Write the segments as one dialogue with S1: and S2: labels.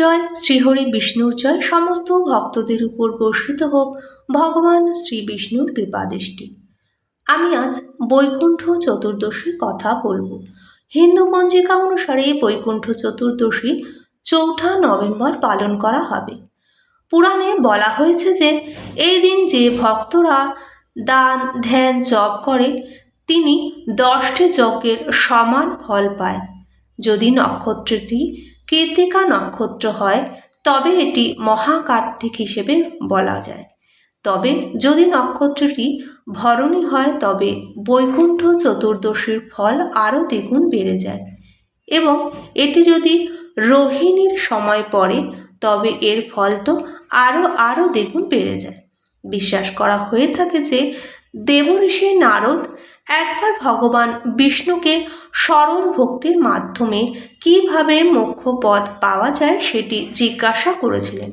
S1: জয়, শ্রীহরি বিষ্ণুর জয়, সমস্ত ভক্তদের উপর বর্ষিত হোক ভগবান শ্রী বিষ্ণুর কৃপাদৃষ্টি আমি আজ বৈকুণ্ঠ চতুর্দশীর কথা বলব। হিন্দু পঞ্জিকা অনুসারে বৈকুণ্ঠ চতুর্দশী চৌঠা নভেম্বর পালন করা হবে। পুরাণে বলা হয়েছে যে, এই দিন যে ভক্তরা দান, ধ্যান, জপ করে, তিনি দশটি যজ্ঞের সমান ফল পায়। যদি নক্ষত্রটি কৃত্তিকা নক্ষত্র হয়, তবে এটি মহাকার্তিক হিসেবে বলা যায়। তবে যদি নক্ষত্রটি ভরণী হয়, তবে বৈকুণ্ঠ চতুর্দশীর ফল আরও দ্বিগুণ বেড়ে যায়। এবং এটি যদি রোহিণীর সময় পড়ে, তবে এর ফল তো আরও আরও দ্বিগুণ বেড়ে যায়। বিশ্বাস করা হয়ে থাকে যে দেবঋষি নারদ একবার ভগবান বিষ্ণুকে সরল ভক্তির মাধ্যমে কীভাবে মোক্ষ পথ পাওয়া যায় সেটি জিজ্ঞাসা করেছিলেন।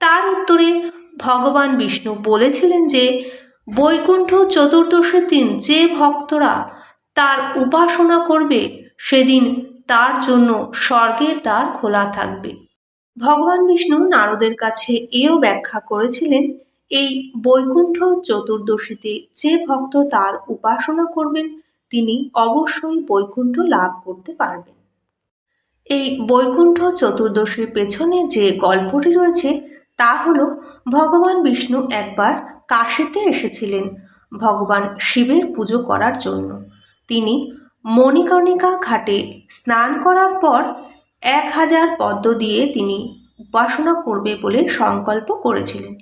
S1: তার উত্তরে ভগবান বিষ্ণু বলেছিলেন যে, বৈকুণ্ঠ চতুর্দশীর দিন যে ভক্তরা তার উপাসনা করবে, সেদিন তার জন্য স্বর্গের দ্বার খোলা থাকবে। ভগবান বিষ্ণু নারদের কাছে এও ব্যাখ্যা করেছিলেন এই বৈকুণ্ঠ চতুর্দশীতে যে ভক্ত তার উপাসনা করবেন, তিনি অবশ্যই বৈকুণ্ঠ লাভ করতে পারবেন। এই বৈকুণ্ঠ চতুর্দশীর পেছনে যে গল্পটি রয়েছে, তা হল ভগবান বিষ্ণু একবার কাশীতে এসেছিলেন ভগবান শিবের পুজো করার জন্য। তিনি মণিকর্ণিকা ঘাটে স্নান করার পর এক হাজার পদ্ম দিয়ে তিনি উপাসনা করবে বলে সংকল্প করেছিলেন।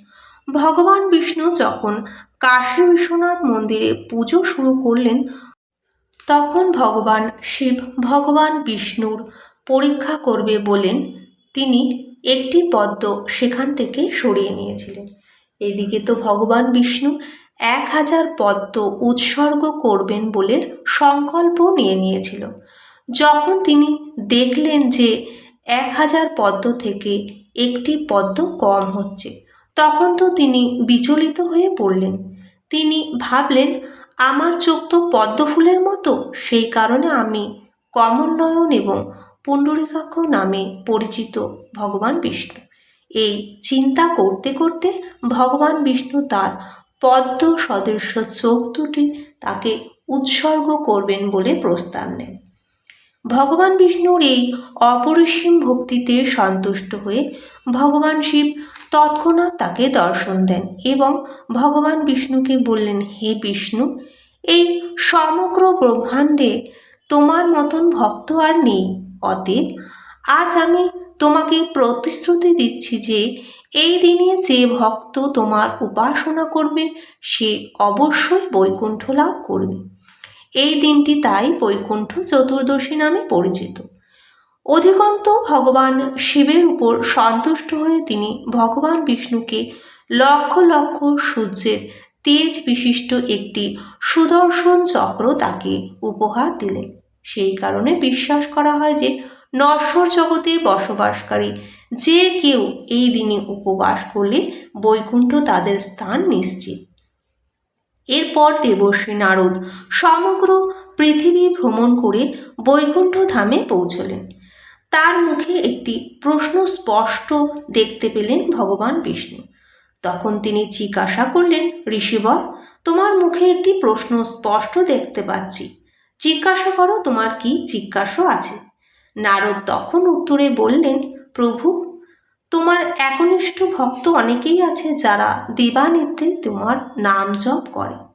S1: ভগবান বিষ্ণু যখন কাশী বিশ্বনাথ মন্দিরে পুজো শুরু করলেন, তখন ভগবান শিব ভগবান বিষ্ণুর পরীক্ষা করবে বলেন। তিনি একটি পদ্ম সেখান থেকে সরিয়ে নিয়েছিলেন। এদিকে তো ভগবান বিষ্ণু এক হাজার পদ্ম উৎসর্গ করবেন বলে সংকল্প নিয়ে নিয়েছিল। যখন তিনি দেখলেন যে এক হাজার পদ্ম থেকে একটি পদ্ম কম হচ্ছে তখন তো তিনি বিচলিত হয়ে পড়লেন। তিনি ভাবলেন, আমার চোখ তো পদ্ম ফুলের মতো, সেই কারণে আমি কমলনয়ন এবং পুণ্ডরিকাক্ষ নামে পরিচিত ভগবান বিষ্ণু। এই চিন্তা করতে করতে ভগবান বিষ্ণু তার পদ্ম সদৃশ্য চোখ দুটি তাকে উৎসর্গ করবেন বলে প্রস্তাব নেন। ভগবান বিষ্ণুর এই অপরিসীম ভক্তিতে সন্তুষ্ট হয়ে ভগবান শিব তৎক্ষণাৎ তাকে দর্শন দেন এবং ভগবান বিষ্ণুকে বললেন, হে বিষ্ণু, এই সমগ্র ব্রহ্মাণ্ডে তোমার মতন ভক্ত আর নেই। অতএব আজ আমি তোমাকে প্রতিশ্রুতি দিচ্ছি যে এই দিনে যে ভক্ত তোমার উপাসনা করবে, সে অবশ্যই বৈকুণ্ঠ লাভ করবে। এই দিনটি তাই বৈকুণ্ঠ চতুর্দশী নামে পরিচিত। অধিকন্ত ভগবান শিবের উপর সন্তুষ্ট হয়ে তিনি ভগবান বিষ্ণুকে লক্ষ লক্ষ সূর্যের তেজ বিশিষ্ট একটি সুদর্শন চক্র তাকে উপহার দিলেন। সেই কারণে বিশ্বাস করা হয় যে নশ্বর জগতে বসবাসকারী যে কেউ এই দিনে উপবাস করলে বৈকুণ্ঠ তাদের স্থান নিশ্চিত। এরপর দেবশ্রী নারদ সমগ্র পৃথিবী ভ্রমণ করে বৈকুণ্ঠ ধামে পৌঁছলেন। তার মুখে একটি প্রশ্ন স্পষ্ট দেখতে পেলেন ভগবান বিষ্ণু। তখন তিনি জিজ্ঞাসা করলেন, ঋষিবর, তোমার মুখে একটি প্রশ্ন স্পষ্ট দেখতে পাচ্ছি। জিজ্ঞাসা করো, তোমার কি জিজ্ঞাসা আছে? নারদ তখন উত্তরে বললেন, প্রভু, তোমার একনিষ্ঠ ভক্ত অনেকেই আছে যারা দিবানিদ্রে তোমার নাম জপ করে।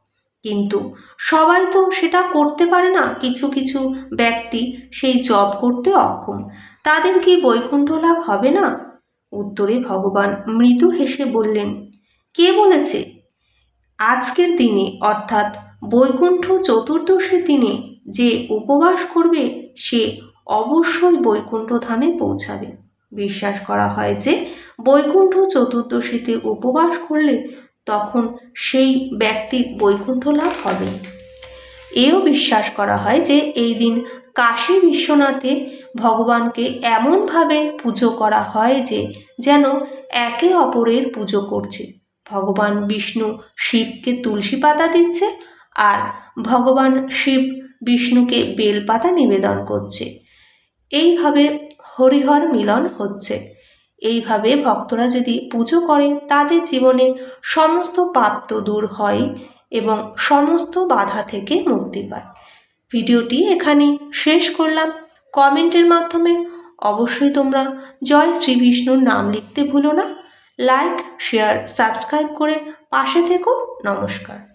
S1: কিন্তু সবাই তো সেটা করতে পারে না। কিছু কিছু ব্যক্তি সেই জপ করতে অক্ষম। তাদের কি বৈকুণ্ঠ লাভ হবে না? উত্তরে ভগবান মৃদু হেসে বললেন, কে বলেছে? আজকের দিনে, অর্থাৎ বৈকুণ্ঠ চতুর্দশীর দিনে যে উপবাস করবে, সে অবশ্যই বৈকুণ্ঠ ধামে পৌঁছাবে। বিশ্বাস করা হয় যে, বৈকুণ্ঠ চতুর্দশীতে উপবাস করলে তখন সেই ব্যক্তির বৈকুণ্ঠ লাভ হবে। এও বিশ্বাস করা হয় যে, এই দিন কাশী বিশ্বনাথে ভগবানকে এমনভাবে পুজো করা হয় যে, যেন একে অপরের পুজো করছে। ভগবান বিষ্ণু শিবকে তুলসী পাতা দিচ্ছে আর ভগবান শিব বিষ্ণুকে বেলপাতা নিবেদন করছে। এইভাবে হরিহর মিলন হচ্ছে। এইভাবে ভক্তরা যদি পুজো করে, তাদের জীবনে সমস্ত পাপ তো দূর হয় এবং সমস্ত বাধা থেকে মুক্তি পায়। ভিডিওটি এখানে শেষ করলাম। কমেন্টের মাধ্যমে। অবশ্যই তোমরা জয় শ্রী বিষ্ণুর নাম লিখতে ভুলো না। লাইক শেয়ার সাবস্ক্রাইব করে পাশে থেকো। নমস্কার।